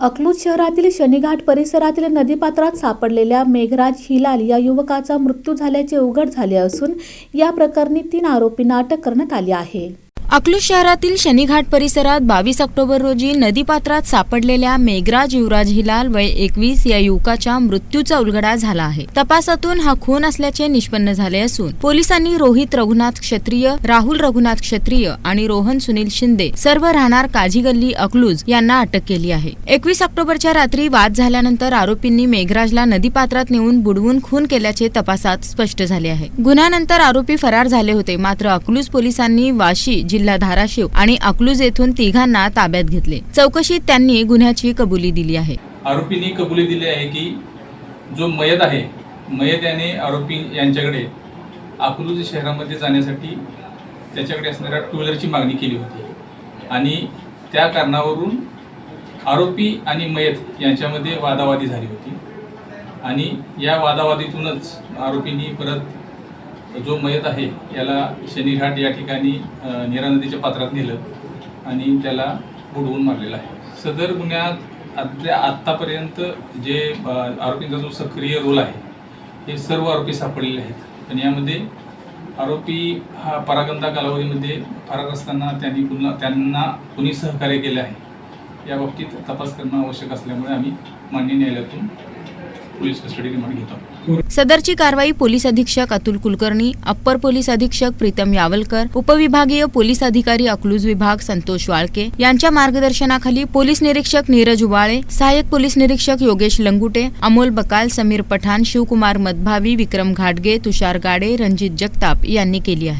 अकलूज शहरातील शनीघाट परिसरातील नदीपात्रात सापडलेल्या मेघराज हिलाल या युवकाचा मृत्यू झाल्याचे उघड झाले असून या प्रकरणी तीन आरोपींना अटक करण्यात आली आहे. अकलूज शहरातील शनीघाट परिसरात बावीस ऑक्टोबर रोजी नदीपात्रात सापडलेल्या मेघराज युवराज हिलाल वय एकवीस या युवकाच्या मृत्यूचा उलगडा झाला आहे. तपासातून हा खून असल्याचे निष्पन्न झाले असून पोलिसांनी रोहित रघुनाथ क्षत्रिय राहुल रघुनाथ क्षत्रिय आणि रोहन सुनील शिंदे सर्व राहणार काझी गल्ली अकलूज यांना अटक केली आहे. एकवीस ऑक्टोबरच्या रात्री वाद झाल्यानंतर आरोपींनी मेघराजला नदीपात्रात नेऊन बुडवून खून केल्याचे तपासात स्पष्ट झाले आहे. गुन्ह्यानंतर आरोपी फरार झाले होते मात्र अकलूज पोलिसांनी वाशी जिल्हा धाराशिव आणि अकलूज येथून तिघांना ताब्यात घेतले. चौकशीत त्यांनी गुन्ह्याची कबुली दिली आहे. आरोपींनी कबुली दिली आहे की जो मयत आहे मयत याने आरोपी यांच्याकडे अकलूज शहरामध्ये जाण्यासाठी त्याच्याकडे असणाऱ्या टू व्हीलरची मागणी केली होती. आणि त्या कारणावरून आरोपी आणि मयत यांच्यामध्ये वादावादी झाली होती. आणि या वादावादीतूनच आरोपींनी परत जो मयत आहे याला शनीघाट या ठिकाणी नीरा नदीच्या पात्रात नेलं आणि त्याला बुडवून मारलेलं आहे. सदर गुन्ह्यात आदल्या आत्तापर्यंत जे आरोपींचा जो सक्रिय रोल आहे हे सर्व आरोपी सापडलेले आहेत. पण यामध्ये आरोपी हा परागंदा कालावधीमध्ये फरार असताना त्यांनी पुन्हा त्यांना कुणी सहकार्य केले आहे या बाबतीत तपास करणं आवश्यक असल्यामुळे आम्ही मान्य न्यायालयातून पोलीस कस्टडीमध्ये घेतो सदरची कारवाई पोलीस अधीक्षक अतुल कुलकर्णी अप्पर पोलीस अधीक्षक प्रीतम यावलकर उपविभागीय पोलीस अधिकारी अकलूज विभाग संतोष वाळके यांच्या मार्गदर्शनाखाली पोलीस निरीक्षक नीरज उबाळे सहाय्यक पोलीस निरीक्षक योगेश लंगुटे अमोल बकाल समीर पठाण शिवकुमार मदभावी विक्रम घाटगे तुषार गाडे रणजित जगताप यांनी केली आहे.